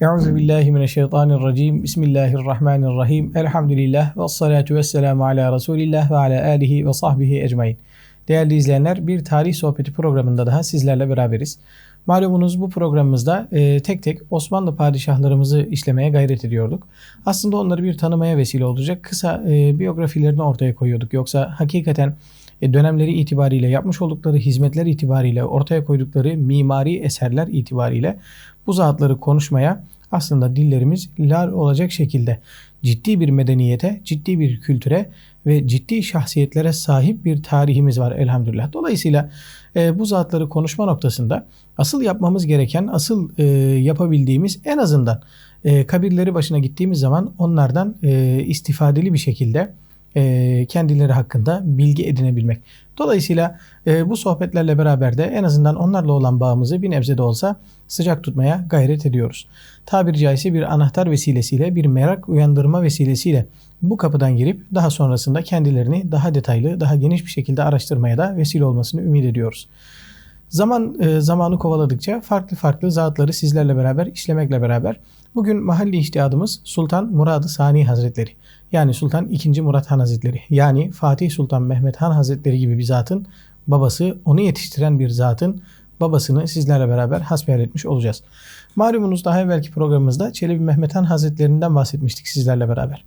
Euzu billahi mineşşeytanirracim. Bismillahirrahmanirrahim. Elhamdülillah ve salatu vesselamu ala Resulillah ve ala alihi ve sahbihi ecmaîn. Değerli izleyenler, bir tarih sohbeti programında daha sizlerle beraberiz. Malumunuz bu programımızda e, tek tek Osmanlı padişahlarımızı işlemeye gayret ediyorduk. Aslında onları bir tanımaya vesile olacak kısa e, biyografilerini ortaya koyuyorduk. Yoksa hakikaten e, dönemleri itibariyle yapmış oldukları hizmetler itibariyle ortaya koydukları mimari eserler itibariyle bu zatları konuşmaya aslında dillerimiz lal olacak şekilde ciddi bir medeniyete, ciddi bir kültüre ve ciddi şahsiyetlere sahip bir tarihimiz var elhamdülillah. Dolayısıyla e, bu zatları konuşma noktasında asıl yapmamız gereken, asıl e, yapabildiğimiz en azından e, kabirleri başına gittiğimiz zaman onlardan e, istifadeli bir şekilde e, kendileri hakkında bilgi edinebilmek. Dolayısıyla e, bu sohbetlerle beraber de en azından onlarla olan bağımızı bir nebze de olsa sıcak tutmaya gayret ediyoruz. Tabiri caizse bir anahtar vesilesiyle, bir merak uyandırma vesilesiyle bu kapıdan girip daha sonrasında kendilerini daha detaylı, daha geniş bir şekilde araştırmaya da vesile olmasını ümit ediyoruz. Zaman e, zamanı kovaladıkça farklı farklı zatları sizlerle beraber işlemekle beraber bugün mahalli iştihadımız Sultan Murad-ı Sani Hazretleri. Yani Sultan II. Murat Han Hazretleri. Yani Fatih Sultan Mehmet Han Hazretleri gibi bir zatın babası, onu yetiştiren bir zatın babasını sizlerle beraber hasbihal etmiş olacağız. Malumunuz daha evvelki programımızda Çelebi Mehmet Han Hazretlerinden bahsetmiştik sizlerle beraber.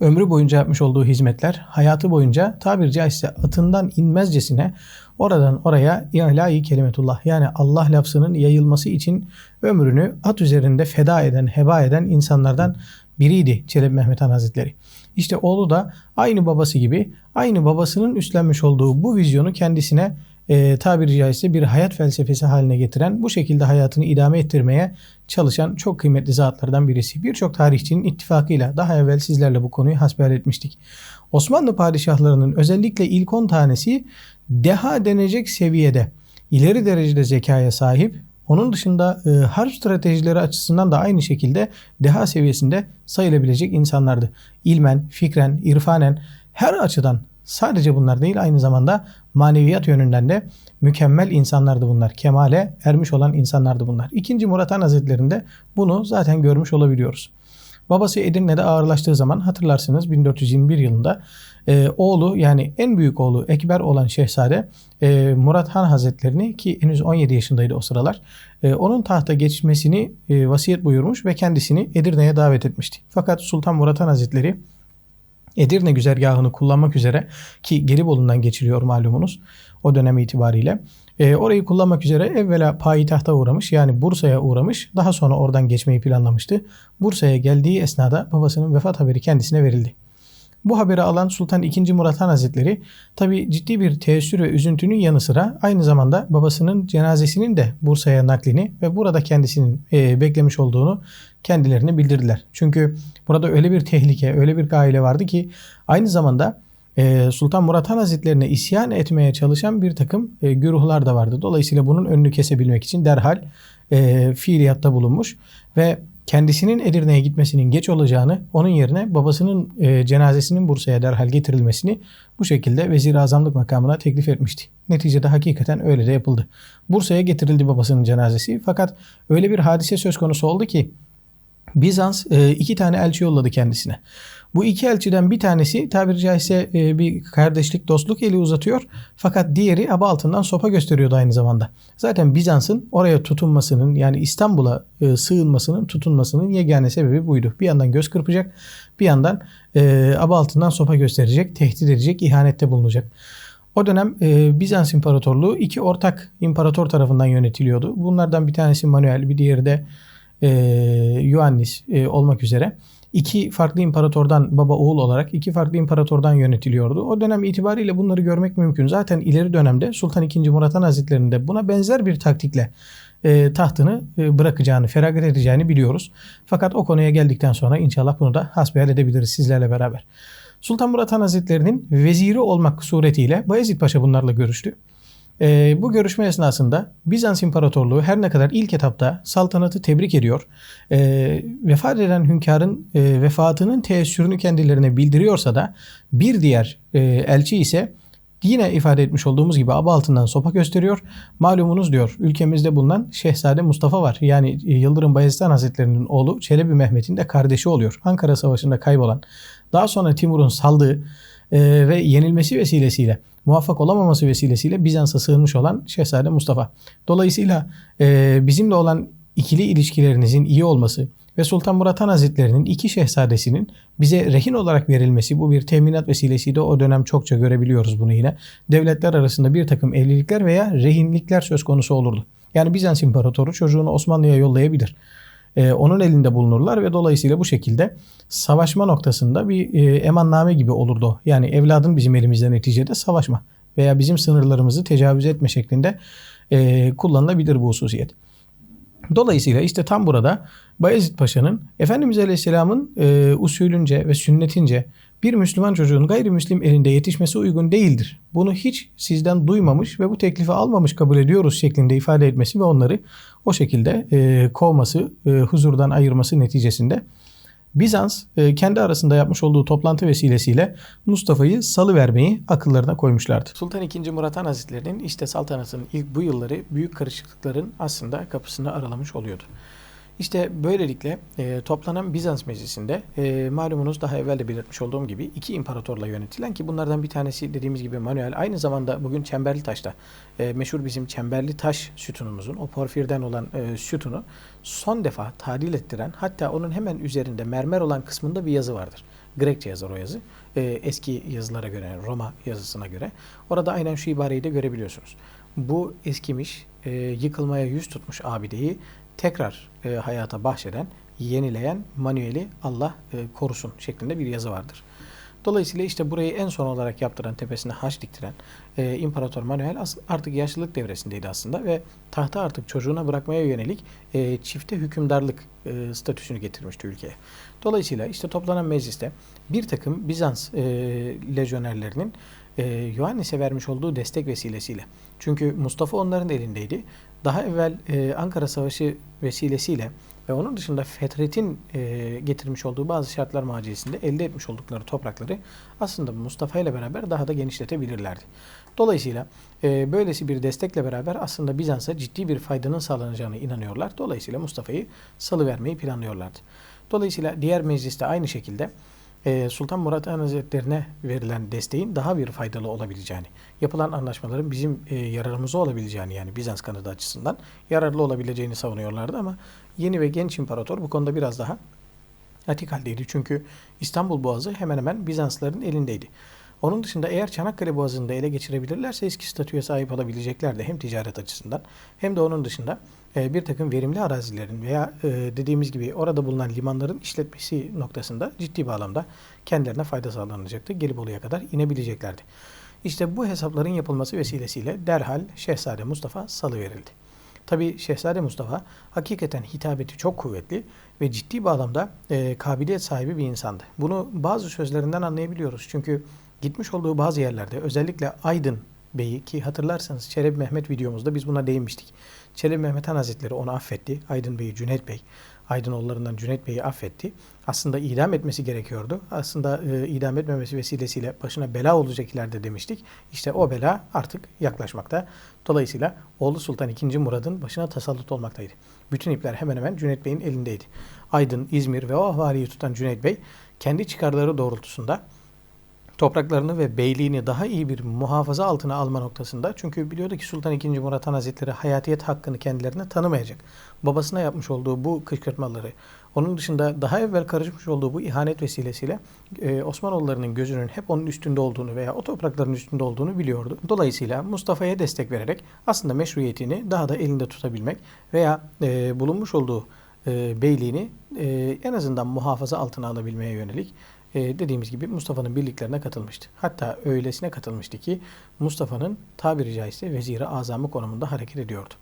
Ömrü boyunca yapmış olduğu hizmetler, hayatı boyunca tabiri caizse atından inmezcesine oradan oraya ilahi kelimetullah yani Allah lafzının yayılması için ömrünü at üzerinde feda eden, heba eden insanlardan biriydi Çelebi Mehmet Han Hazretleri. İşte oğlu da aynı babası gibi aynı babasının üstlenmiş olduğu bu vizyonu kendisine e, tabiri caizse bir hayat felsefesi haline getiren, bu şekilde hayatını idame ettirmeye çalışan çok kıymetli zatlardan birisi. Birçok tarihçinin ittifakıyla daha evvel sizlerle bu konuyu hasbihal etmiştik. Osmanlı padişahlarının özellikle ilk 10 tanesi deha denecek seviyede ileri derecede zekaya sahip onun dışında e, harp stratejileri açısından da aynı şekilde deha seviyesinde sayılabilecek insanlardı. İlmen, fikren, irfanen her açıdan sadece bunlar değil aynı zamanda maneviyat yönünden de mükemmel insanlardı bunlar. Kemale ermiş olan insanlardı bunlar. İkinci Murat Han Hazretleri'nde bunu zaten görmüş olabiliyoruz. Babası Edirne'de ağırlaştığı zaman hatırlarsınız 1421 yılında e, oğlu yani en büyük oğlu Ekber olan Şehzade e, Murat Han Hazretlerini ki henüz 17 yaşındaydı o sıralar e, onun tahta geçmesini e, vasiyet buyurmuş ve kendisini Edirne'ye davet etmişti. Fakat Sultan Murat Han Hazretleri Edirne güzergahını kullanmak üzere ki Gelibolu'ndan geçiliyor malumunuz o dönem itibariyle. E, orayı kullanmak üzere evvela payitahta uğramış yani Bursa'ya uğramış. Daha sonra oradan geçmeyi planlamıştı. Bursa'ya geldiği esnada babasının vefat haberi kendisine verildi. Bu haberi alan Sultan II. Murat Han Hazretleri tabi ciddi bir teessür ve üzüntünün yanı sıra aynı zamanda babasının cenazesinin de Bursa'ya naklini ve burada kendisinin e, beklemiş olduğunu kendilerine bildirdiler. Çünkü burada öyle bir tehlike, öyle bir gaile vardı ki aynı zamanda e, Sultan Murat Han Hazretlerine isyan etmeye çalışan bir takım e, güruhlar da vardı. Dolayısıyla bunun önünü kesebilmek için derhal e, fiiliyatta bulunmuş ve kendisinin Edirne'ye gitmesinin geç olacağını, onun yerine babasının e, cenazesinin Bursa'ya derhal getirilmesini bu şekilde vezir azamlık makamına teklif etmişti. Neticede hakikaten öyle de yapıldı. Bursa'ya getirildi babasının cenazesi fakat öyle bir hadise söz konusu oldu ki Bizans e, iki tane elçi yolladı kendisine. Bu iki elçiden bir tanesi tabiri caizse e, bir kardeşlik, dostluk eli uzatıyor. Fakat diğeri aba altından sopa gösteriyordu aynı zamanda. Zaten Bizans'ın oraya tutunmasının yani İstanbul'a e, sığınmasının, tutunmasının yegane sebebi buydu. Bir yandan göz kırpacak, bir yandan e, aba altından sopa gösterecek, tehdit edecek, ihanette bulunacak. O dönem e, Bizans İmparatorluğu iki ortak imparator tarafından yönetiliyordu. Bunlardan bir tanesi Manuel, bir diğeri de e, Ioannis e, olmak üzere iki farklı imparatordan baba oğul olarak iki farklı imparatordan yönetiliyordu. O dönem itibariyle bunları görmek mümkün. Zaten ileri dönemde Sultan II. Murat Han Hazretleri'nde buna benzer bir taktikle e, tahtını e, bırakacağını, feragat edeceğini biliyoruz. Fakat o konuya geldikten sonra inşallah bunu da hasbihal edebiliriz sizlerle beraber. Sultan Murat Han Hazretleri'nin veziri olmak suretiyle Bayezid Paşa bunlarla görüştü. E, bu görüşme esnasında Bizans İmparatorluğu her ne kadar ilk etapta saltanatı tebrik ediyor, e, vefat eden hünkârın e, vefatının teessürünü kendilerine bildiriyorsa da bir diğer e, elçi ise Yine ifade etmiş olduğumuz gibi aba altından sopa gösteriyor. Malumunuz diyor ülkemizde bulunan Şehzade Mustafa var. Yani e, Yıldırım Bayezid Hazretleri'nin oğlu Çelebi Mehmet'in de kardeşi oluyor. Ankara Savaşı'nda kaybolan. Daha sonra Timur'un saldığı e, ve yenilmesi vesilesiyle muvaffak olamaması vesilesiyle Bizans'a sığınmış olan Şehzade Mustafa. Dolayısıyla e, bizimle olan ikili ilişkilerinizin iyi olması, ve Sultan Murat Han Hazretleri'nin iki şehzadesinin bize rehin olarak verilmesi bu bir teminat vesilesiydi. O dönem çokça görebiliyoruz bunu yine. Devletler arasında bir takım evlilikler veya rehinlikler söz konusu olurdu. Yani Bizans İmparatoru çocuğunu Osmanlı'ya yollayabilir. Ee, onun elinde bulunurlar ve dolayısıyla bu şekilde savaşma noktasında bir e, emanname gibi olurdu. Yani evladın bizim elimizde neticede savaşma veya bizim sınırlarımızı tecavüz etme şeklinde e, kullanılabilir bu hususiyet. Dolayısıyla işte tam burada Bayezid Paşa'nın Efendimiz Aleyhisselam'ın e, usulünce ve sünnetince bir Müslüman çocuğun gayrimüslim elinde yetişmesi uygun değildir. Bunu hiç sizden duymamış ve bu teklifi almamış kabul ediyoruz şeklinde ifade etmesi ve onları o şekilde e, kovması, e, huzurdan ayırması neticesinde Bizans e, kendi arasında yapmış olduğu toplantı vesilesiyle Mustafa'yı salı vermeyi akıllarına koymuşlardı. Sultan II. Murat Han Hazretleri'nin işte saltanatının ilk bu yılları büyük karışıklıkların aslında kapısını aralamış oluyordu. İşte böylelikle e, toplanan Bizans meclisinde e, malumunuz daha evvel de belirtmiş olduğum gibi iki imparatorla yönetilen ki bunlardan bir tanesi dediğimiz gibi Manuel aynı zamanda bugün Çemberli Taş'ta e, meşhur bizim Çemberli Taş sütunumuzun o porfirden olan e, sütunu son defa tadil ettiren hatta onun hemen üzerinde mermer olan kısmında bir yazı vardır. Grekçe yazar o yazı. E, eski yazılara göre Roma yazısına göre. Orada aynen şu ibareyi de görebiliyorsunuz. Bu eskimiş, e, yıkılmaya yüz tutmuş abideyi tekrar e, hayata bahşeden, yenileyen Manuel'i Allah e, korusun şeklinde bir yazı vardır. Dolayısıyla işte burayı en son olarak yaptıran, tepesine haç diktiren e, İmparator Manuel artık yaşlılık devresindeydi aslında ve tahta artık çocuğuna bırakmaya yönelik e, çifte hükümdarlık e, statüsünü getirmişti ülkeye. Dolayısıyla işte toplanan mecliste bir takım Bizans e, lejyonerlerinin e, Yohannes'e vermiş olduğu destek vesilesiyle. Çünkü Mustafa onların elindeydi daha evvel e, Ankara Savaşı vesilesiyle ve onun dışında Fetret'in e, getirmiş olduğu bazı şartlar maciyesinde elde etmiş oldukları toprakları aslında Mustafa ile beraber daha da genişletebilirlerdi. Dolayısıyla e, böylesi bir destekle beraber aslında Bizans'a ciddi bir faydanın sağlanacağına inanıyorlar. Dolayısıyla Mustafa'yı salıvermeyi planlıyorlardı. Dolayısıyla diğer mecliste aynı şekilde Sultan Murat Han Hazretlerine verilen desteğin daha bir faydalı olabileceğini, yapılan anlaşmaların bizim e, yararımıza olabileceğini yani Bizans kanadı açısından yararlı olabileceğini savunuyorlardı ama yeni ve genç imparator bu konuda biraz daha atik haldeydi. Çünkü İstanbul Boğazı hemen hemen Bizansların elindeydi. Onun dışında eğer Çanakkale Boğazı'nı da ele geçirebilirlerse eski statüye sahip olabileceklerdi hem ticaret açısından hem de onun dışında bir takım verimli arazilerin veya e, dediğimiz gibi orada bulunan limanların işletmesi noktasında ciddi bağlamda kendilerine fayda sağlanacaktı. Gelibolu'ya kadar inebileceklerdi. İşte bu hesapların yapılması vesilesiyle derhal Şehzade Mustafa salı verildi. Tabi Şehzade Mustafa hakikaten hitabeti çok kuvvetli ve ciddi bağlamda e, kabiliyet sahibi bir insandı. Bunu bazı sözlerinden anlayabiliyoruz. Çünkü gitmiş olduğu bazı yerlerde özellikle Aydın Bey'i ki hatırlarsanız Çelebi Mehmet videomuzda biz buna değinmiştik. Çelebi Mehmet Han Hazretleri onu affetti. Aydın Bey'i Cüneyt Bey, Aydınoğullarından Cüneyt Bey'i affetti. Aslında idam etmesi gerekiyordu. Aslında e, idam etmemesi vesilesiyle başına bela olacak ileride demiştik. İşte o bela artık yaklaşmakta. Dolayısıyla oğlu Sultan II. Murad'ın başına tasallut olmaktaydı. Bütün ipler hemen hemen Cüneyt Bey'in elindeydi. Aydın, İzmir ve o ahvaliyi tutan Cüneyt Bey kendi çıkarları doğrultusunda topraklarını ve beyliğini daha iyi bir muhafaza altına alma noktasında. Çünkü biliyordu ki Sultan II. Murat Han Hazretleri hayatiyet hakkını kendilerine tanımayacak. Babasına yapmış olduğu bu kışkırtmaları, onun dışında daha evvel karışmış olduğu bu ihanet vesilesiyle e, Osmanoğullarının gözünün hep onun üstünde olduğunu veya o toprakların üstünde olduğunu biliyordu. Dolayısıyla Mustafa'ya destek vererek aslında meşruiyetini daha da elinde tutabilmek veya e, bulunmuş olduğu e, beyliğini e, en azından muhafaza altına alabilmeye yönelik e, dediğimiz gibi Mustafa'nın birliklerine katılmıştı. Hatta öylesine katılmıştı ki Mustafa'nın tabiri caizse veziri azamı konumunda hareket ediyordu.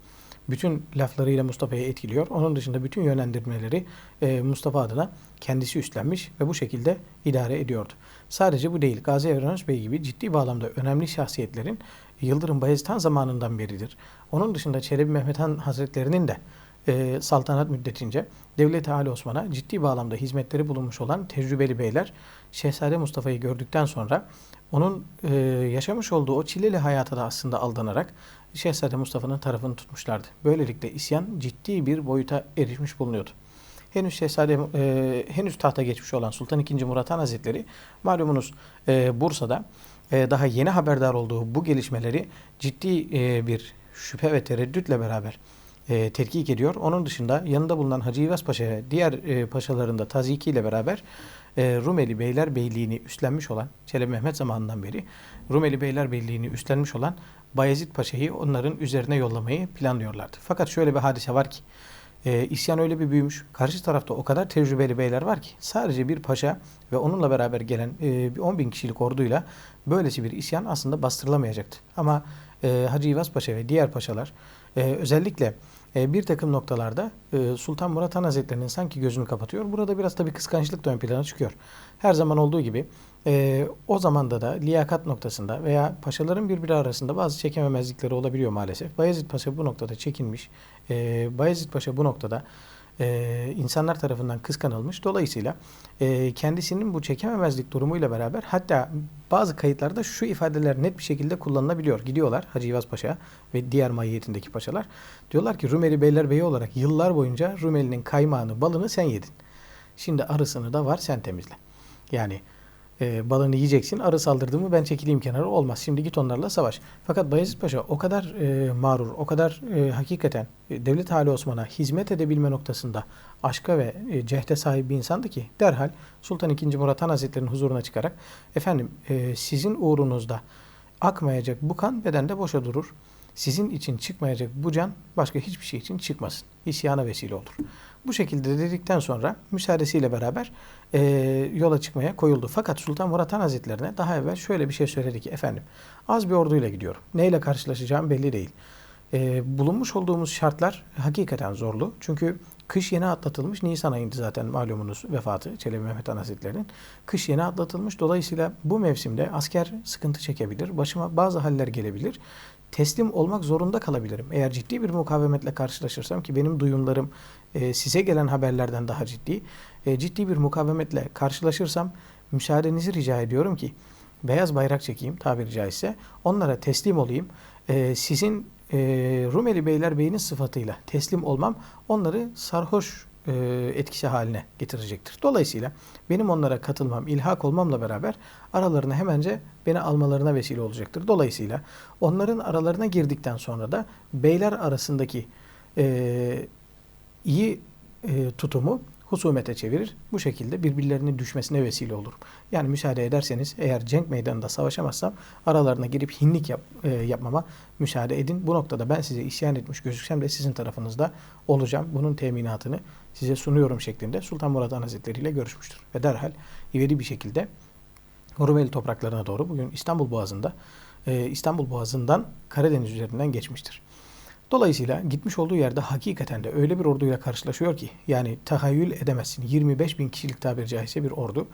Bütün laflarıyla Mustafa'yı etkiliyor. Onun dışında bütün yönlendirmeleri e, Mustafa adına kendisi üstlenmiş ve bu şekilde idare ediyordu. Sadece bu değil. Gazi Evrenöz Bey gibi ciddi bağlamda önemli şahsiyetlerin Yıldırım Bayezid Han zamanından beridir. Onun dışında Çelebi Mehmet Han Hazretlerinin de e, saltanat müddetince Devlet-i Ali Osman'a ciddi bağlamda hizmetleri bulunmuş olan tecrübeli beyler Şehzade Mustafa'yı gördükten sonra onun e, yaşamış olduğu o çileli hayata da aslında aldanarak Şehzade Mustafa'nın tarafını tutmuşlardı. Böylelikle isyan ciddi bir boyuta erişmiş bulunuyordu. Henüz Şehzade e, henüz tahta geçmiş olan Sultan II. Murat Han Hazretleri malumunuz e, Bursa'da e, daha yeni haberdar olduğu bu gelişmeleri ciddi e, bir şüphe ve tereddütle beraber e, tetkik ediyor. Onun dışında yanında bulunan Hacı İvaz Paşa'ya diğer e, paşaların da tazikiyle beraber e, Rumeli Beylerbeyliğini üstlenmiş olan Çelebi Mehmet zamanından beri Rumeli Beylerbeyliğini üstlenmiş olan Bayezid Paşa'yı onların üzerine yollamayı planlıyorlardı. Fakat şöyle bir hadise var ki e, isyan öyle bir büyümüş. Karşı tarafta o kadar tecrübeli beyler var ki sadece bir paşa ve onunla beraber gelen e, 10 bin kişilik orduyla böylesi bir isyan aslında bastırılamayacaktı. Ama e, Hacı İvaz Paşa ve diğer paşalar e, özellikle bir takım noktalarda e, Sultan Murat Han Hazretleri'nin sanki gözünü kapatıyor. Burada biraz tabii kıskançlık da ön plana çıkıyor. Her zaman olduğu gibi e, o zamanda da liyakat noktasında veya paşaların birbiri arasında bazı çekememezlikleri olabiliyor maalesef. Bayezid Paşa bu noktada çekinmiş. E, Bayezid Paşa bu noktada e, insanlar tarafından kıskanılmış. Dolayısıyla e, kendisinin bu çekememezlik durumuyla beraber hatta bazı kayıtlarda şu ifadeler net bir şekilde kullanılabiliyor. Gidiyorlar Hacı İvaz Paşa ve diğer mahiyetindeki paşalar. Diyorlar ki Rumeli Beylerbeyi olarak yıllar boyunca Rumeli'nin kaymağını, balını sen yedin. Şimdi arısını da var sen temizle. Yani e, balını yiyeceksin. Arı saldırdı mı ben çekileyim kenara olmaz. Şimdi git onlarla savaş. Fakat Bayezid Paşa o kadar e, mağrur, o kadar e, hakikaten e, Devlet Hali Osman'a hizmet edebilme noktasında aşka ve e, cehde sahip bir insandı ki derhal Sultan II. Murat Han Hazretleri'nin huzuruna çıkarak efendim e, sizin uğrunuzda akmayacak bu kan bedende boşa durur. Sizin için çıkmayacak bu can başka hiçbir şey için çıkmasın. İsyana vesile olur. Bu şekilde dedikten sonra müsaadesiyle beraber e, yola çıkmaya koyuldu. Fakat Sultan Murat Han Hazretlerine daha evvel şöyle bir şey söyledi ki efendim az bir orduyla gidiyorum. Neyle karşılaşacağım belli değil. E, bulunmuş olduğumuz şartlar hakikaten zorlu. Çünkü kış yeni atlatılmış. Nisan ayında zaten malumunuz vefatı Çelebi Mehmet Han Hazretleri'nin. Kış yeni atlatılmış. Dolayısıyla bu mevsimde asker sıkıntı çekebilir. Başıma bazı haller gelebilir teslim olmak zorunda kalabilirim. Eğer ciddi bir mukavemetle karşılaşırsam ki benim duyumlarım e, size gelen haberlerden daha ciddi. E, ciddi bir mukavemetle karşılaşırsam müsaadenizi rica ediyorum ki beyaz bayrak çekeyim tabiri caizse. Onlara teslim olayım. E, sizin e, Rumeli Beylerbeyinin sıfatıyla teslim olmam onları sarhoş e, etkisi haline getirecektir. Dolayısıyla benim onlara katılmam, ilhak olmamla beraber aralarına hemence beni almalarına vesile olacaktır. Dolayısıyla onların aralarına girdikten sonra da beyler arasındaki e, iyi e, tutumu husumete çevirir. Bu şekilde birbirlerinin düşmesine vesile olur. Yani müsaade ederseniz eğer cenk meydanında savaşamazsam aralarına girip hinlik yap, e, yapmama müsaade edin. Bu noktada ben size isyan etmiş gözüksem de sizin tarafınızda olacağım. Bunun teminatını size sunuyorum şeklinde Sultan Murat Han Hazretleri ile görüşmüştür. Ve derhal ivedi bir şekilde Rumeli topraklarına doğru bugün İstanbul Boğazı'nda e, İstanbul Boğazı'ndan Karadeniz üzerinden geçmiştir. Dolayısıyla gitmiş olduğu yerde hakikaten de öyle bir orduyla karşılaşıyor ki yani tahayyül edemezsin. 25 bin kişilik tabiri caizse bir ordu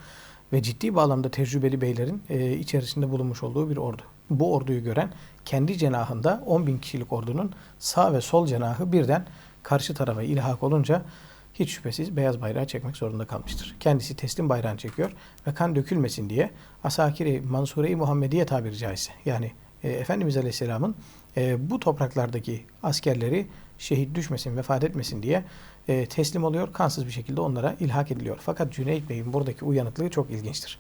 ve ciddi bağlamda tecrübeli beylerin e, içerisinde bulunmuş olduğu bir ordu. Bu orduyu gören kendi cenahında 10 bin kişilik ordunun sağ ve sol cenahı birden karşı tarafa ilhak olunca hiç şüphesiz beyaz bayrağı çekmek zorunda kalmıştır. Kendisi teslim bayrağını çekiyor ve kan dökülmesin diye Asakiri Mansure-i Muhammediye tabiri caizse yani e, Efendimiz Aleyhisselam'ın e, bu topraklardaki askerleri şehit düşmesin, vefat etmesin diye e, teslim oluyor. Kansız bir şekilde onlara ilhak ediliyor. Fakat Cüneyt Bey'in buradaki uyanıklığı çok ilginçtir.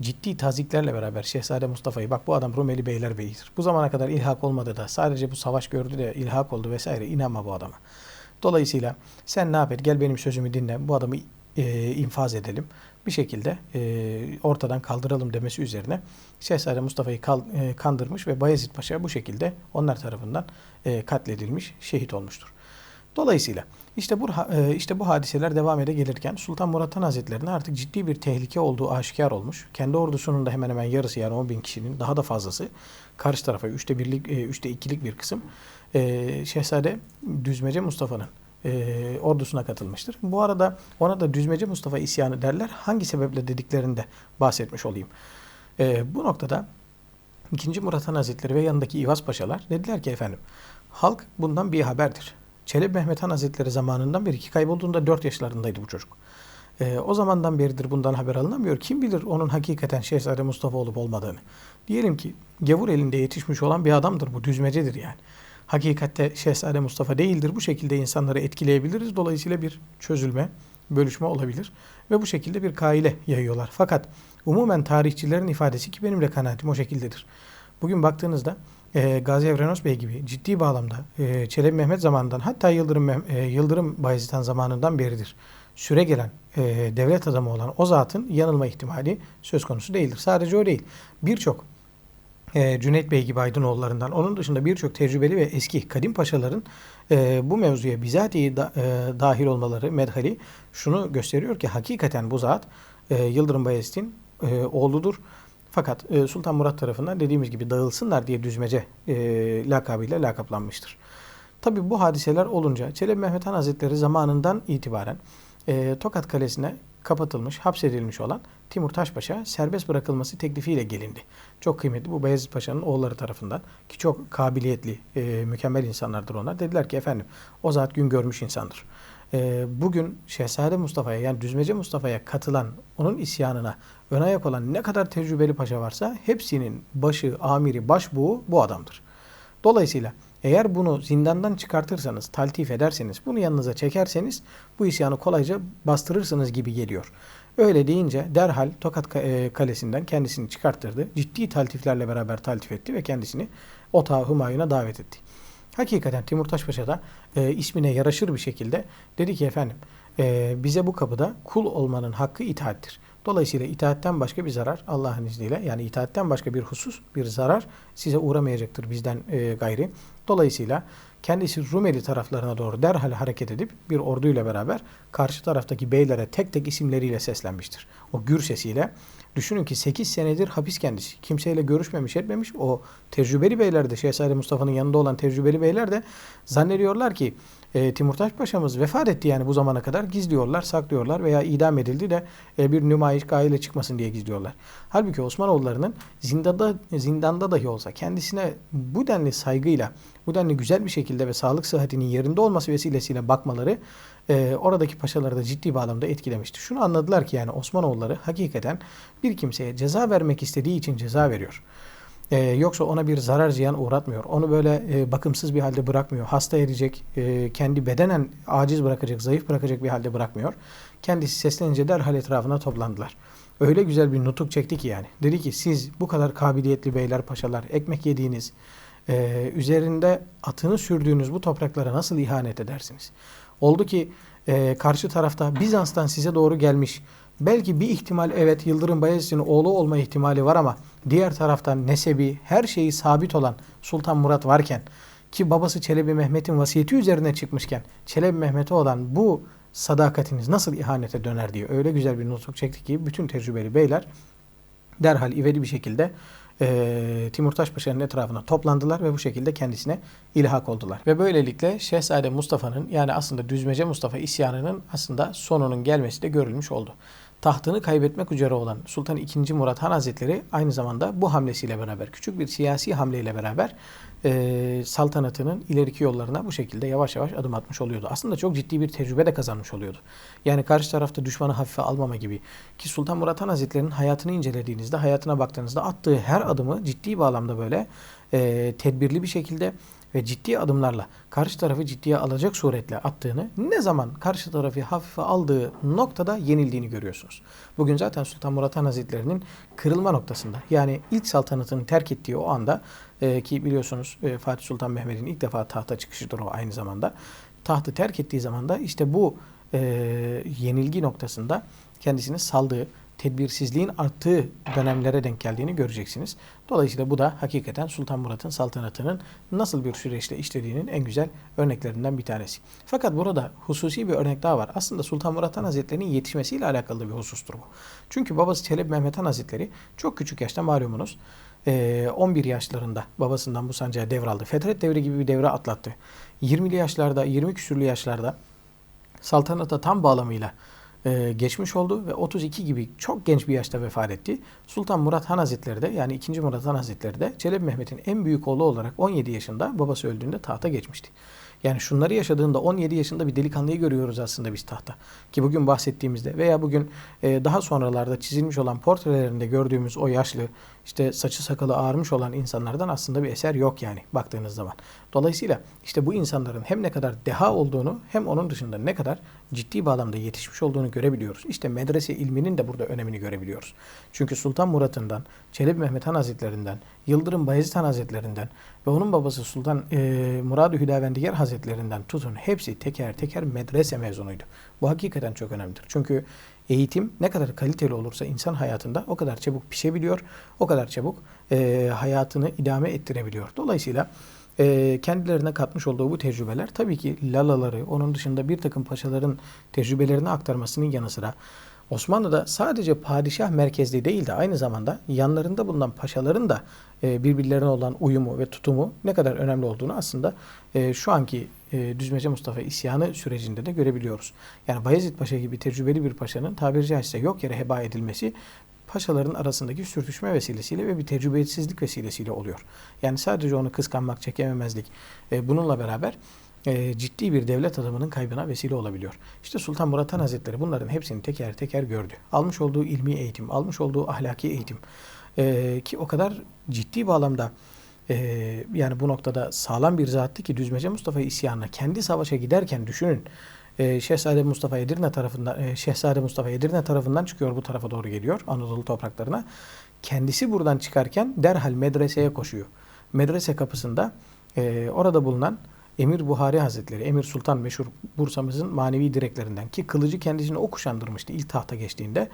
Ciddi taziklerle beraber Şehzade Mustafa'yı bak bu adam Rumeli Beyler Bey'idir. Bu zamana kadar ilhak olmadı da sadece bu savaş gördü de ilhak oldu vesaire inanma bu adama. Dolayısıyla sen ne yap et gel benim sözümü dinle bu adamı e, infaz edelim. Bir şekilde e, ortadan kaldıralım demesi üzerine Şehzade Mustafa'yı e, kandırmış ve Bayezid Paşa bu şekilde onlar tarafından e, katledilmiş, şehit olmuştur. Dolayısıyla işte bu e, işte bu hadiseler devam ede gelirken Sultan Murat Han Hazretlerine artık ciddi bir tehlike olduğu aşikar olmuş. Kendi ordusunun da hemen hemen yarısı yani 10 bin kişinin daha da fazlası karşı tarafa üçte birlik, e, üçte ikilik bir kısım e, Şehzade Düzmece Mustafa'nın e, ordusuna katılmıştır. Bu arada ona da Düzmece Mustafa isyanı derler. Hangi sebeple dediklerinde bahsetmiş olayım. E, bu noktada 2. Murat Han Hazretleri ve yanındaki İvaz Paşalar dediler ki efendim halk bundan bir haberdir. Çelebi Mehmet Han Hazretleri zamanından beri ki kaybolduğunda 4 yaşlarındaydı bu çocuk. E, o zamandan beridir bundan haber alınamıyor. Kim bilir onun hakikaten Şehzade Mustafa olup olmadığını. Diyelim ki gavur elinde yetişmiş olan bir adamdır bu düzmecedir yani. Hakikatte Şehzade Mustafa değildir. Bu şekilde insanları etkileyebiliriz. Dolayısıyla bir çözülme, bölüşme olabilir. Ve bu şekilde bir kaile yayıyorlar. Fakat umumen tarihçilerin ifadesi ki benim de kanaatim o şekildedir. Bugün baktığınızda e, Gazi Evrenos Bey gibi ciddi bağlamda e, Çelebi Mehmet zamanından hatta Yıldırım, e, Yıldırım Bayezid Han zamanından beridir süre gelen e, devlet adamı olan o zatın yanılma ihtimali söz konusu değildir. Sadece o değil. Birçok e, Cüneyt Bey gibi Aydınoğullarından, onun dışında birçok tecrübeli ve eski kadim paşaların e, bu mevzuya bizatihi da, e, dahil olmaları, medhali şunu gösteriyor ki hakikaten bu zat e, Yıldırım Bayezid'in e, oğludur. Fakat e, Sultan Murat tarafından dediğimiz gibi dağılsınlar diye düzmece e, lakabıyla lakaplanmıştır. Tabi bu hadiseler olunca Çelebi Mehmet Han Hazretleri zamanından itibaren e, Tokat Kalesi'ne kapatılmış, hapsedilmiş olan Timur Taşpaşa serbest bırakılması teklifiyle gelindi. Çok kıymetli bu Beyazıt Paşa'nın oğulları tarafından ki çok kabiliyetli, e, mükemmel insanlardır onlar. Dediler ki efendim o zat gün görmüş insandır. E, bugün Şehzade Mustafa'ya yani Düzmece Mustafa'ya katılan, onun isyanına ön ayak olan ne kadar tecrübeli paşa varsa hepsinin başı, amiri, başbuğu bu adamdır. Dolayısıyla eğer bunu zindandan çıkartırsanız, taltif ederseniz, bunu yanınıza çekerseniz bu isyanı kolayca bastırırsınız gibi geliyor. Öyle deyince derhal Tokat e, Kalesi'nden kendisini çıkarttırdı. Ciddi taltiflerle beraber taltif etti ve kendisini Otağı Humayun'a davet etti. Hakikaten Timurtaş Paşa da e, ismine yaraşır bir şekilde dedi ki efendim e, bize bu kapıda kul olmanın hakkı itaattir. Dolayısıyla itaatten başka bir zarar Allah'ın izniyle yani itaatten başka bir husus bir zarar size uğramayacaktır bizden e, gayri. Dolayısıyla kendisi Rumeli taraflarına doğru derhal hareket edip bir orduyla beraber karşı taraftaki beylere tek tek isimleriyle seslenmiştir. O gür sesiyle. Düşünün ki 8 senedir hapis kendisi. Kimseyle görüşmemiş etmemiş. O tecrübeli beyler de Şehzade Mustafa'nın yanında olan tecrübeli beyler de zannediyorlar ki e, Timurtaş Paşa'mız vefat etti yani bu zamana kadar gizliyorlar, saklıyorlar veya idam edildi de e, bir nümayiş gayle çıkmasın diye gizliyorlar. Halbuki Osmanoğullarının zindanda, zindanda dahi olsa kendisine bu denli saygıyla, bu denli güzel bir şekilde ve sağlık sıhhatinin yerinde olması vesilesiyle bakmaları e, oradaki paşaları da ciddi bağlamda etkilemişti. Şunu anladılar ki yani Osmanoğulları hakikaten bir kimseye ceza vermek istediği için ceza veriyor. Ee, yoksa ona bir zarar ziyan uğratmıyor. Onu böyle e, bakımsız bir halde bırakmıyor. Hasta edecek, e, kendi bedenen aciz bırakacak, zayıf bırakacak bir halde bırakmıyor. Kendisi seslenince derhal etrafına toplandılar. Öyle güzel bir nutuk çekti ki yani. Dedi ki siz bu kadar kabiliyetli beyler paşalar, ekmek yediğiniz, e, üzerinde atını sürdüğünüz bu topraklara nasıl ihanet edersiniz? Oldu ki e, karşı tarafta Bizans'tan size doğru gelmiş Belki bir ihtimal evet Yıldırım Bayezid'in oğlu olma ihtimali var ama diğer taraftan nesebi her şeyi sabit olan Sultan Murat varken ki babası Çelebi Mehmet'in vasiyeti üzerine çıkmışken Çelebi Mehmet'e olan bu sadakatiniz nasıl ihanete döner diye öyle güzel bir nutuk çekti ki bütün tecrübeli beyler derhal ivedi bir şekilde e, Timurtaş Paşa'nın etrafına toplandılar ve bu şekilde kendisine ilhak oldular. Ve böylelikle Şehzade Mustafa'nın yani aslında Düzmece Mustafa isyanının aslında sonunun gelmesi de görülmüş oldu tahtını kaybetmek üzere olan Sultan II. Murat Han Hazretleri aynı zamanda bu hamlesiyle beraber, küçük bir siyasi hamleyle beraber e, saltanatının ileriki yollarına bu şekilde yavaş yavaş adım atmış oluyordu. Aslında çok ciddi bir tecrübe de kazanmış oluyordu. Yani karşı tarafta düşmanı hafife almama gibi. Ki Sultan Murat Han Hazretleri'nin hayatını incelediğinizde, hayatına baktığınızda attığı her adımı ciddi bağlamda böyle e, tedbirli bir şekilde ve ciddi adımlarla karşı tarafı ciddiye alacak suretle attığını ne zaman karşı tarafı hafife aldığı noktada yenildiğini görüyorsunuz. Bugün zaten Sultan Murat Han Hazretleri'nin kırılma noktasında yani ilk saltanatını terk ettiği o anda e, ki biliyorsunuz e, Fatih Sultan Mehmet'in ilk defa tahta çıkışıdır o aynı zamanda. Tahtı terk ettiği zaman da işte bu e, yenilgi noktasında kendisini saldığı tedbirsizliğin arttığı dönemlere denk geldiğini göreceksiniz. Dolayısıyla bu da hakikaten Sultan Murat'ın saltanatının nasıl bir süreçle işlediğinin en güzel örneklerinden bir tanesi. Fakat burada hususi bir örnek daha var. Aslında Sultan Murat Han Hazretleri'nin yetişmesiyle alakalı bir husustur bu. Çünkü babası Çelebi Mehmet Han Hazretleri çok küçük yaşta malumunuz 11 yaşlarında babasından bu sancağı devraldı. Fetret devri gibi bir devre atlattı. 20'li yaşlarda, 20 küsürlü yaşlarda saltanata tam bağlamıyla e, geçmiş oldu ve 32 gibi çok genç bir yaşta vefat etti. Sultan Murat Han Hazretleri de yani 2. Murat Han Hazretleri de Çelebi Mehmet'in en büyük oğlu olarak 17 yaşında babası öldüğünde tahta geçmişti. Yani şunları yaşadığında 17 yaşında bir delikanlıyı görüyoruz aslında biz tahta. Ki bugün bahsettiğimizde veya bugün e, daha sonralarda çizilmiş olan portrelerinde gördüğümüz o yaşlı işte saçı sakalı ağarmış olan insanlardan aslında bir eser yok yani baktığınız zaman. Dolayısıyla işte bu insanların hem ne kadar deha olduğunu hem onun dışında ne kadar ciddi bağlamda yetişmiş olduğunu görebiliyoruz. İşte medrese ilminin de burada önemini görebiliyoruz. Çünkü Sultan Murat'ından, Çelebi Mehmet Han Hazretlerinden, Yıldırım Bayezid Han Hazretlerinden ve onun babası Sultan e, Murad-ı Hüdavendigar Hazretlerinden tutun hepsi teker teker medrese mezunuydu. Bu hakikaten çok önemlidir. Çünkü eğitim ne kadar kaliteli olursa insan hayatında o kadar çabuk pişebiliyor, o kadar çabuk e, hayatını idame ettirebiliyor. Dolayısıyla e, kendilerine katmış olduğu bu tecrübeler tabii ki lalaları, onun dışında bir takım paşaların tecrübelerini aktarmasının yanı sıra Osmanlı'da sadece padişah merkezli değil de aynı zamanda yanlarında bulunan paşaların da e, birbirlerine olan uyumu ve tutumu ne kadar önemli olduğunu aslında e, şu anki e, Düzmece Mustafa isyanı sürecinde de görebiliyoruz. Yani Bayezid Paşa gibi tecrübeli bir paşanın tabiri caizse yok yere heba edilmesi paşaların arasındaki sürtüşme vesilesiyle ve bir tecrübesizlik vesilesiyle oluyor. Yani sadece onu kıskanmak, çekememezlik bununla beraber e, ciddi bir devlet adamının kaybına vesile olabiliyor. İşte Sultan Murat Han Hazretleri bunların hepsini teker teker gördü. Almış olduğu ilmi eğitim, almış olduğu ahlaki eğitim e, ki o kadar ciddi bağlamda e, yani bu noktada sağlam bir zattı ki Düzmece Mustafa isyanına kendi savaşa giderken düşünün. E, Şehzade Mustafa Edirne tarafından e, Şehzade Mustafa Edirne tarafından çıkıyor bu tarafa doğru geliyor Anadolu topraklarına. Kendisi buradan çıkarken derhal medreseye koşuyor. Medrese kapısında e, orada bulunan Emir Buhari Hazretleri, Emir Sultan meşhur Bursa'mızın manevi direklerinden ki kılıcı kendisini o kuşandırmıştı ilk tahta geçtiğinde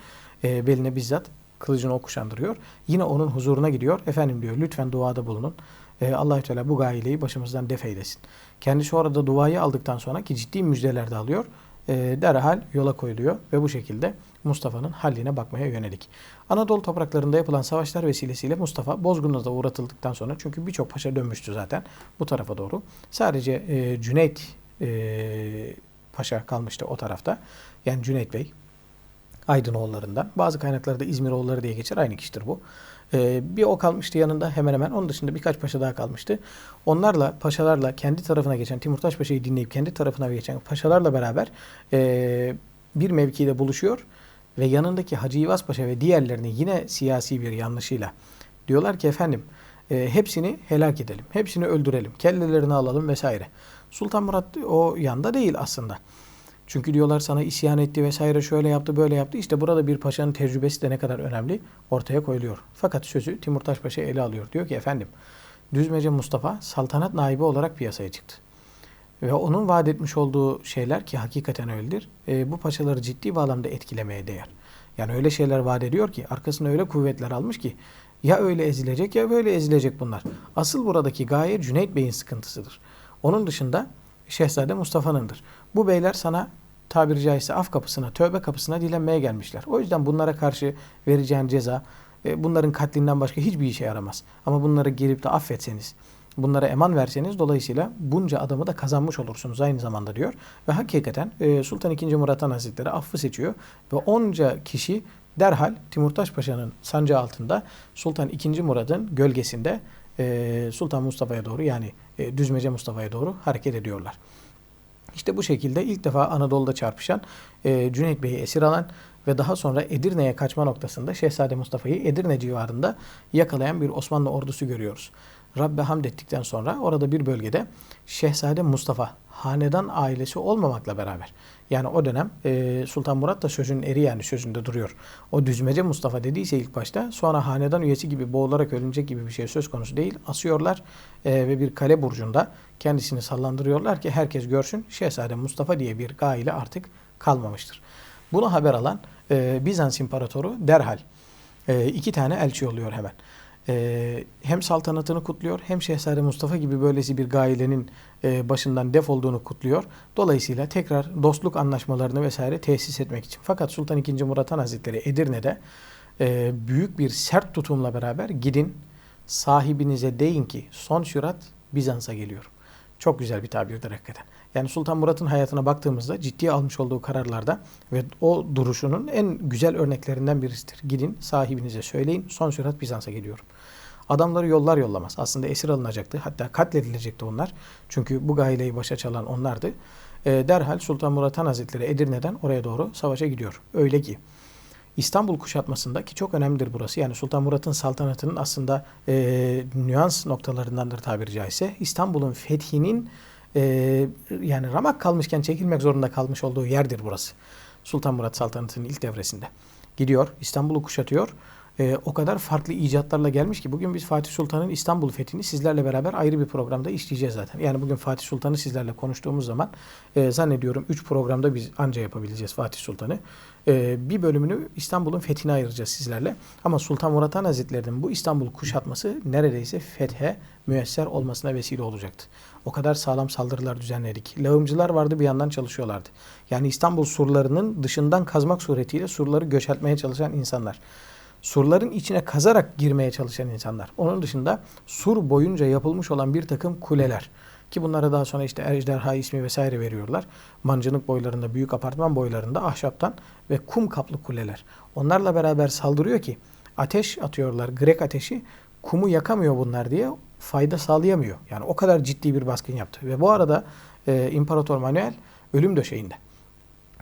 e, beline bizzat kılıcını o kuşandırıyor. Yine onun huzuruna gidiyor. Efendim diyor lütfen duada bulunun. E, Allahü Teala bu gaileyi başımızdan def eylesin. Kendisi orada duayı aldıktan sonra ki ciddi müjdeler de alıyor. E, derhal yola koyuluyor ve bu şekilde Mustafa'nın halline bakmaya yönelik. Anadolu topraklarında yapılan savaşlar vesilesiyle Mustafa Bozgun'a da uğratıldıktan sonra çünkü birçok paşa dönmüştü zaten bu tarafa doğru. Sadece e, Cüneyt e, Paşa kalmıştı o tarafta. Yani Cüneyt Bey Aydınoğullarından. Bazı kaynaklarda İzmiroğulları diye geçer. Aynı kişidir bu. Ee, bir o kalmıştı yanında hemen hemen. Onun dışında birkaç paşa daha kalmıştı. Onlarla, paşalarla kendi tarafına geçen, Timurtaş Paşa'yı dinleyip kendi tarafına geçen paşalarla beraber e, bir mevkide buluşuyor ve yanındaki Hacı İvaz Paşa ve diğerlerini yine siyasi bir yanlışıyla diyorlar ki efendim e, hepsini helak edelim. Hepsini öldürelim. Kellelerini alalım vesaire. Sultan Murat o yanda değil aslında. Çünkü diyorlar sana isyan etti vesaire şöyle yaptı böyle yaptı. İşte burada bir paşanın tecrübesi de ne kadar önemli ortaya koyuluyor. Fakat sözü Timurtaş Paşa ele alıyor. Diyor ki efendim Düzmece Mustafa saltanat naibi olarak piyasaya çıktı. Ve onun vaat etmiş olduğu şeyler ki hakikaten öyledir. E, bu paşaları ciddi bağlamda etkilemeye değer. Yani öyle şeyler vaat ediyor ki arkasına öyle kuvvetler almış ki ya öyle ezilecek ya böyle ezilecek bunlar. Asıl buradaki gaye Cüneyt Bey'in sıkıntısıdır. Onun dışında Şehzade Mustafa'nındır. Bu beyler sana tabiri caizse af kapısına, tövbe kapısına dilenmeye gelmişler. O yüzden bunlara karşı vereceğin ceza e, bunların katlinden başka hiçbir işe yaramaz. Ama bunları gelip de affetseniz, bunlara eman verseniz dolayısıyla bunca adamı da kazanmış olursunuz aynı zamanda diyor. Ve hakikaten e, Sultan II. Murat Han Hazretleri affı seçiyor ve onca kişi derhal Timurtaş Paşa'nın sancı altında Sultan II. Murad'ın gölgesinde e, Sultan Mustafa'ya doğru yani e, Düzmece Mustafa'ya doğru hareket ediyorlar. İşte bu şekilde ilk defa Anadolu'da çarpışan e, Cüneyt Bey'i esir alan ve daha sonra Edirne'ye kaçma noktasında Şehzade Mustafa'yı Edirne civarında yakalayan bir Osmanlı ordusu görüyoruz. Rabbe hamd ettikten sonra orada bir bölgede Şehzade Mustafa hanedan ailesi olmamakla beraber yani o dönem e, Sultan Murat da sözün eri yani sözünde duruyor. O düzmece Mustafa dediyse ilk başta sonra hanedan üyesi gibi boğularak ölünecek gibi bir şey söz konusu değil. Asıyorlar e, ve bir kale burcunda kendisini sallandırıyorlar ki herkes görsün Şehzade Mustafa diye bir gaile artık kalmamıştır. Bunu haber alan e, Bizans İmparatoru derhal e, iki tane elçi oluyor hemen e, hem saltanatını kutluyor hem Şehzade Mustafa gibi böylesi bir gailenin e, başından def olduğunu kutluyor. Dolayısıyla tekrar dostluk anlaşmalarını vesaire tesis etmek için. Fakat Sultan II. Murat Han Hazretleri Edirne'de e, büyük bir sert tutumla beraber gidin sahibinize deyin ki son sürat Bizans'a geliyor. Çok güzel bir tabirdir hakikaten. Yani Sultan Murat'ın hayatına baktığımızda ciddiye almış olduğu kararlarda ve o duruşunun en güzel örneklerinden birisidir. Gidin sahibinize söyleyin son sürat Bizans'a geliyorum. Adamları yollar yollamaz. Aslında esir alınacaktı. Hatta katledilecekti onlar. Çünkü bu gaileyi başa çalan onlardı. E, derhal Sultan Murat Han Hazretleri Edirne'den oraya doğru savaşa gidiyor. Öyle ki İstanbul kuşatmasında ki çok önemlidir burası. Yani Sultan Murat'ın saltanatının aslında e, nüans noktalarındandır tabiri caizse. İstanbul'un fethinin e, yani ramak kalmışken çekilmek zorunda kalmış olduğu yerdir burası. Sultan Murat saltanatının ilk devresinde. Gidiyor, İstanbul'u kuşatıyor. E, o kadar farklı icatlarla gelmiş ki bugün biz Fatih Sultan'ın İstanbul fethini sizlerle beraber ayrı bir programda işleyeceğiz zaten. Yani bugün Fatih Sultan'ı sizlerle konuştuğumuz zaman e, zannediyorum 3 programda biz anca yapabileceğiz Fatih Sultan'ı. E, bir bölümünü İstanbul'un fethine ayıracağız sizlerle. Ama Sultan Murat Han Hazretleri'nin bu İstanbul kuşatması neredeyse fethe müesser olmasına vesile olacaktı. O kadar sağlam saldırılar düzenledik. Lağımcılar vardı bir yandan çalışıyorlardı. Yani İstanbul surlarının dışından kazmak suretiyle surları göçeltmeye çalışan insanlar surların içine kazarak girmeye çalışan insanlar. Onun dışında sur boyunca yapılmış olan bir takım kuleler. Ki bunlara daha sonra işte ejderha ismi vesaire veriyorlar. Mancınık boylarında, büyük apartman boylarında ahşaptan ve kum kaplı kuleler. Onlarla beraber saldırıyor ki ateş atıyorlar. Grek ateşi kumu yakamıyor bunlar diye fayda sağlayamıyor. Yani o kadar ciddi bir baskın yaptı. Ve bu arada e, İmparator Manuel ölüm döşeğinde.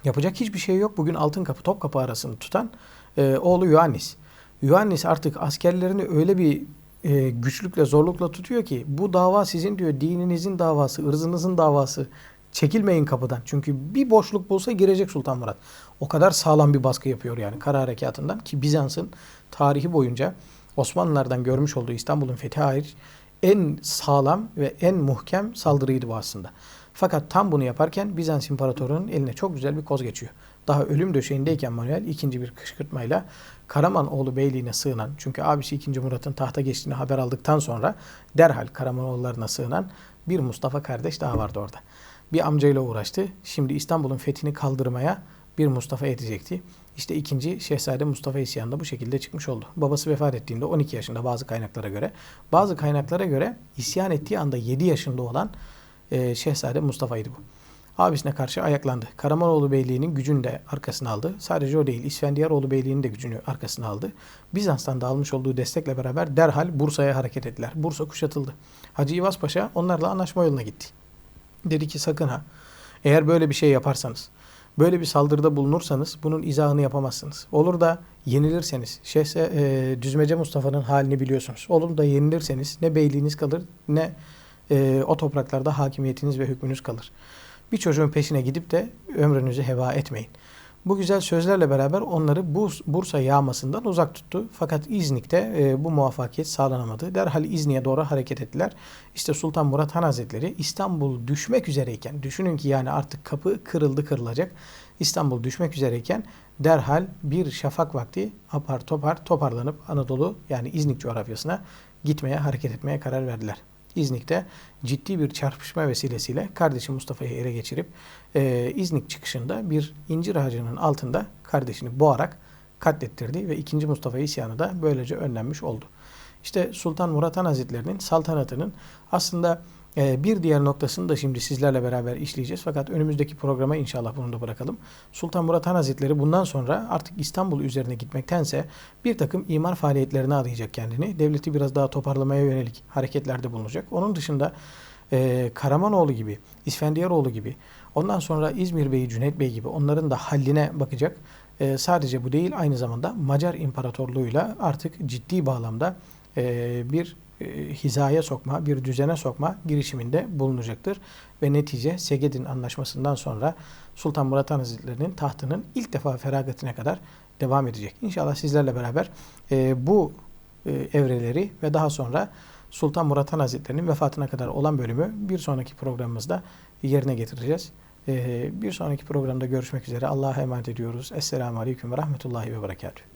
Yapacak hiçbir şey yok. Bugün Altın Kapı, Top Kapı arasını tutan e, oğlu Ioannis. Ioannis artık askerlerini öyle bir e, güçlükle, zorlukla tutuyor ki bu dava sizin diyor dininizin davası, ırzınızın davası. Çekilmeyin kapıdan. Çünkü bir boşluk bulsa girecek Sultan Murat. O kadar sağlam bir baskı yapıyor yani kara harekatından ki Bizans'ın tarihi boyunca Osmanlılardan görmüş olduğu İstanbul'un fethi hariç en sağlam ve en muhkem saldırıydı bu aslında. Fakat tam bunu yaparken Bizans İmparatorluğu'nun eline çok güzel bir koz geçiyor. Daha ölüm döşeğindeyken Manuel ikinci bir kışkırtmayla Karamanoğlu Beyliğine sığınan çünkü abisi 2. Murat'ın tahta geçtiğini haber aldıktan sonra derhal Karamanoğullarına sığınan bir Mustafa kardeş daha vardı orada. Bir amcayla uğraştı. Şimdi İstanbul'un fethini kaldırmaya bir Mustafa edecekti. İşte ikinci Şehzade Mustafa isyanı da bu şekilde çıkmış oldu. Babası vefat ettiğinde 12 yaşında bazı kaynaklara göre. Bazı kaynaklara göre isyan ettiği anda 7 yaşında olan e, Şehzade Mustafa'ydı bu. Abisine karşı ayaklandı. Karamanoğlu Beyliği'nin gücünü de arkasına aldı. Sadece o değil, İsfendiyaroğlu Beyliği'nin de gücünü arkasına aldı. Bizans'tan da almış olduğu destekle beraber derhal Bursa'ya hareket ettiler. Bursa kuşatıldı. Hacı İvaz Paşa onlarla anlaşma yoluna gitti. Dedi ki sakın ha, eğer böyle bir şey yaparsanız, böyle bir saldırıda bulunursanız bunun izahını yapamazsınız. Olur da yenilirseniz, Şehse, e, Düzmece Mustafa'nın halini biliyorsunuz. Olur da yenilirseniz ne beyliğiniz kalır ne e, o topraklarda hakimiyetiniz ve hükmünüz kalır. Bir çocuğun peşine gidip de ömrünüzü heba etmeyin. Bu güzel sözlerle beraber onları Bursa yağmasından uzak tuttu. Fakat İznik'te e, bu muvaffakiyet sağlanamadı. Derhal İznik'e doğru hareket ettiler. İşte Sultan Murat Han Hazretleri İstanbul düşmek üzereyken, düşünün ki yani artık kapı kırıldı kırılacak. İstanbul düşmek üzereyken derhal bir şafak vakti apar topar toparlanıp Anadolu yani İznik coğrafyasına gitmeye, hareket etmeye karar verdiler. İznik'te ciddi bir çarpışma vesilesiyle kardeşi Mustafa'yı ele geçirip e, İznik çıkışında bir incir ağacının altında kardeşini boğarak katlettirdi ve 2. Mustafa isyanı da böylece önlenmiş oldu. İşte Sultan Murat Han Hazretleri'nin saltanatının aslında bir diğer noktasını da şimdi sizlerle beraber işleyeceğiz. Fakat önümüzdeki programa inşallah bunu da bırakalım. Sultan Murat Han Hazretleri bundan sonra artık İstanbul üzerine gitmektense bir takım imar faaliyetlerine arayacak kendini. Devleti biraz daha toparlamaya yönelik hareketlerde bulunacak. Onun dışında e, Karamanoğlu gibi, İsfendiyaroğlu gibi, ondan sonra İzmir Bey, Cüneyt Bey gibi onların da halline bakacak. E, sadece bu değil aynı zamanda Macar İmparatorluğu'yla artık ciddi bağlamda e, bir hizaya sokma, bir düzene sokma girişiminde bulunacaktır. Ve netice Segedin Anlaşması'ndan sonra Sultan Murat Han Hazretleri'nin tahtının ilk defa feragatine kadar devam edecek. İnşallah sizlerle beraber e, bu e, evreleri ve daha sonra Sultan Murat Han Hazretleri'nin vefatına kadar olan bölümü bir sonraki programımızda yerine getireceğiz. E, bir sonraki programda görüşmek üzere. Allah'a emanet ediyoruz. Esselamu Aleyküm ve Rahmetullahi ve Berekatuhu.